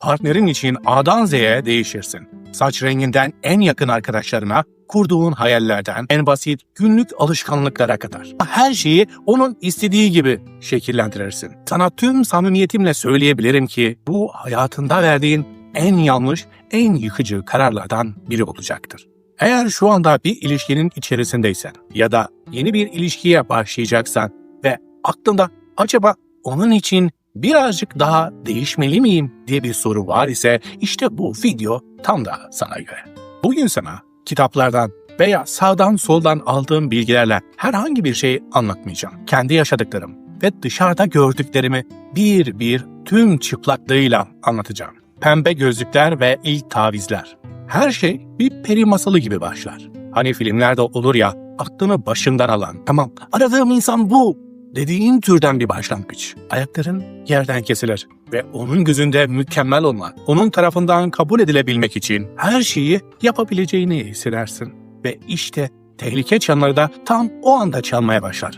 Partnerin için A'dan Z'ye değişirsin. Saç renginden en yakın arkadaşlarına, kurduğun hayallerden en basit günlük alışkanlıklara kadar. Her şeyi onun istediği gibi şekillendirirsin. Sana tüm samimiyetimle söyleyebilirim ki bu hayatında verdiğin en yanlış, en yıkıcı kararlardan biri olacaktır. Eğer şu anda bir ilişkinin içerisindeysen ya da yeni bir ilişkiye başlayacaksan ve aklında acaba onun için birazcık daha değişmeli miyim diye bir soru var ise işte bu video tam da sana göre. Bugün sana kitaplardan veya sağdan soldan aldığım bilgilerle herhangi bir şey anlatmayacağım. Kendi yaşadıklarım ve dışarıda gördüklerimi bir bir tüm çıplaklığıyla anlatacağım. Pembe gözlükler ve ilk tavizler. Her şey bir peri masalı gibi başlar. Hani filmlerde olur ya aklını başından alan, tamam aradığım insan bu dediğin türden bir başlangıç. Ayakların yerden kesilir ve onun gözünde mükemmel olmak, onun tarafından kabul edilebilmek için her şeyi yapabileceğini hissedersin. Ve işte tehlike çanları da tam o anda çalmaya başlar.